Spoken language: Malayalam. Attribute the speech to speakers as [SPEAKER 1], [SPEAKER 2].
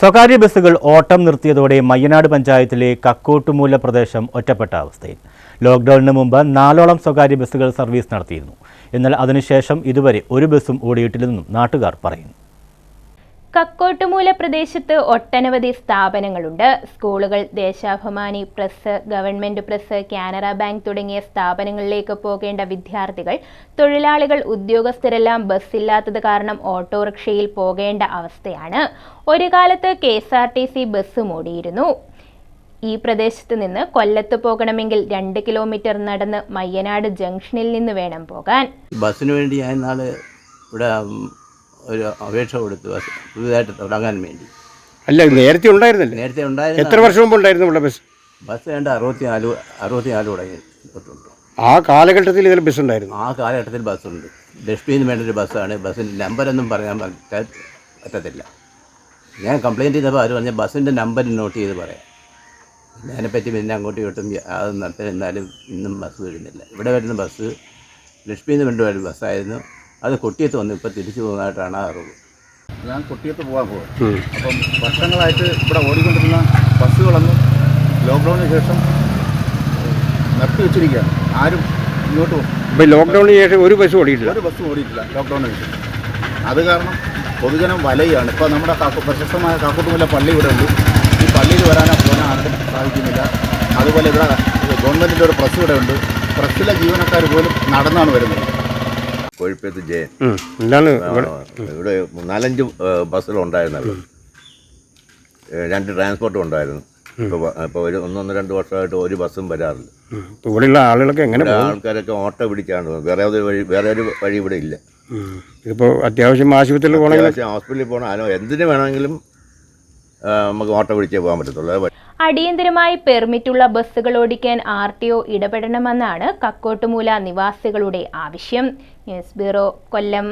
[SPEAKER 1] സ്വകാര്യ ബസ്സുകൾ ഓട്ടം നിർത്തിയതോടെ മയ്യനാട് പഞ്ചായത്തിലെ കക്കോട്ടുമൂല പ്രദേശം ഒറ്റപ്പെട്ട അവസ്ഥയിൽ. ലോക്ക്ഡൌണിന് മുമ്പ് നാലോളം സ്വകാര്യ ബസ്സുകൾ സർവീസ് നടത്തിയിരുന്നു. എന്നാൽ അതിനുശേഷം ഇതുവരെ ഒരു ബസ്സും ഓടിയിട്ടില്ലെന്നും നാട്ടുകാർ പറയുന്നു.
[SPEAKER 2] കക്കോട്ടുമൂല പ്രദേശത്ത് ഒട്ടനവധി സ്ഥാപനങ്ങളുണ്ട്. സ്കൂളുകൾ Deshabhimani press government press Canara bank തുടങ്ങിയ സ്ഥാപനങ്ങളിലേക്ക് പോകേണ്ട വിദ്യാർത്ഥികൾ തൊഴിലാളികൾ ഉദ്യോഗസ്ഥരെല്ലാം ബസ്സില്ലാത്തത് കാരണം ഓട്ടോറിക്ഷയിൽ പോകേണ്ട അവസ്ഥയാണ്. ഒരു കാലത്ത് K S R T C bus മൂടിയിരുന്നു. ഈ പ്രദേശത്ത് നിന്ന് കൊല്ലത്ത് പോകണമെങ്കിൽ രണ്ട് കിലോമീറ്റർ നടന്ന് മയ്യനാട് ജംഗ്ഷനിൽ നിന്ന് വേണം പോകാൻ.
[SPEAKER 3] ബസ്സിന് വേണ്ടി ഞാൻ ഇവിടെ ഒരു അപേക്ഷ കൊടുത്തു. പുതുതായിട്ട് തുടങ്ങാൻ വേണ്ടി.
[SPEAKER 4] അല്ല നേരത്തെ ഉണ്ടായിരുന്നല്ലേ?
[SPEAKER 3] നേരത്തെ ഉണ്ടായിരുന്ന
[SPEAKER 4] എത്ര വർഷം മുമ്പ് ഉണ്ടായിരുന്നു ഇവിടെ ബസ്?
[SPEAKER 3] ബസ് വേണ്ട അറുപത്തിനാല് അറുപത്തിനാല് തുടങ്ങി തൊട്ടുണ്ട്.
[SPEAKER 4] ആ കാലഘട്ടത്തിൽ ഇതിൽ ബസ് ഉണ്ടായിരുന്നു?
[SPEAKER 3] ആ കാലഘട്ടത്തിൽ ബസ്സുണ്ട്. ലക്ഷ്മിന്ന് വേണ്ട ഒരു ബസ്സാണ്. ബസ്സിന്റെ നമ്പരൊന്നും പറയാൻ പറ്റത്തില്ല. ഞാൻ കംപ്ലയിന്റ് ചെയ്തപ്പോൾ അവർ പറഞ്ഞ ബസ്സിന്റെ നമ്പർ നോട്ട് ചെയ്ത് പറയാം. അതിനെപ്പറ്റി പിന്നെ അങ്ങോട്ടും ഇങ്ങോട്ടും അത് നടത്തി എന്നാലും ഇന്നും ബസ് വരുന്നില്ല. ഇവിടെ വരുന്ന ബസ് ലക്ഷ്മിന്ന് വേണ്ട വരുന്ന ബസ്സായിരുന്നു. അത് കൊട്ടിയത്ത് വന്നു ഇപ്പം തിരിച്ചു പോകുന്നതായിട്ടാണ് അറിവ്.
[SPEAKER 5] ഞാൻ കൊട്ടിയത്ത് പോകാൻ പോകും അപ്പം വർഷങ്ങളായിട്ട് ഇവിടെ ഓടിക്കൊണ്ടിരുന്ന ബസ്സുകളൊന്നും ലോക്ക്ഡൗണിന് ശേഷം നിർത്തി വെച്ചിരിക്കുകയാണ്. ആരും ഇങ്ങോട്ട്
[SPEAKER 4] ഇപ്പം ലോക്ക്ഡൗണിന് ശേഷം ഒരു ബസ് ഓടിയിട്ടില്ല?
[SPEAKER 5] ഒരു ബസ്സും ഓടിയിട്ടില്ല ലോക്ക്ഡൗണിന് ശേഷം. അത് കാരണം പൊതുജനം വലയാണ്. ഇപ്പോൾ നമ്മുടെ കാക്കു പ്രശസ്തമായ കാക്കൂട്ടുമുല്ല പള്ളി ഇവിടെ ഉണ്ട്. ഈ പള്ളിയിൽ വരാനോ പോകാനോ ആർക്കും സാധിക്കുന്നില്ല. അതുപോലെ ഇവിടെ ഗവൺമെന്റിന്റെ ഒരു പ്രസ് ഇവിടെ ഉണ്ട്. പ്രസ്സിലെ ജീവനക്കാർ പോലും നടന്നാണ് വരുന്നത്.
[SPEAKER 6] കോഴിപ്പേത്ത് ജയൻ.
[SPEAKER 4] എന്താണ് ഇവിടെ?
[SPEAKER 6] നാലഞ്ച് ബസ്സിലുണ്ടായിരുന്നു രണ്ട് ട്രാൻസ്പോർട്ടും ഉണ്ടായിരുന്നു. ഇപ്പോൾ ഇപ്പോൾ ഒരു ഒന്നൊന്ന് രണ്ട് വർഷമായിട്ട് ഒരു ബസ്സും വരാറില്ല.
[SPEAKER 4] ഇവിടെയുള്ള ആളുകളൊക്കെ എങ്ങനെ
[SPEAKER 6] ആൾക്കാരൊക്കെ ഓട്ടോ പിടിച്ചാണ്. വേറെ ഒരു വഴി വേറെ ഒരു വഴി ഇവിടെ ഇല്ല.
[SPEAKER 4] ഇപ്പോൾ അത്യാവശ്യം ആശുപത്രിയിൽ പോകണമെങ്കിൽ
[SPEAKER 6] ഹോസ്പിറ്റലിൽ പോകണം. അതിനോ എന്തിനു വേണമെങ്കിലും നമുക്ക് ഓട്ടോ പിടിച്ചേ പോകാൻ പറ്റത്തുള്ളൂ.
[SPEAKER 2] അടിയന്തരമായി പെർമിറ്റുള്ള ബസ്സുകൾ ഓടിക്കാൻ ആർ ടി ഒ ഇടപെടണമെന്നാണ് കക്കോട്ടുമൂല നിവാസികളുടെ ആവശ്യം. News bureau Kollam.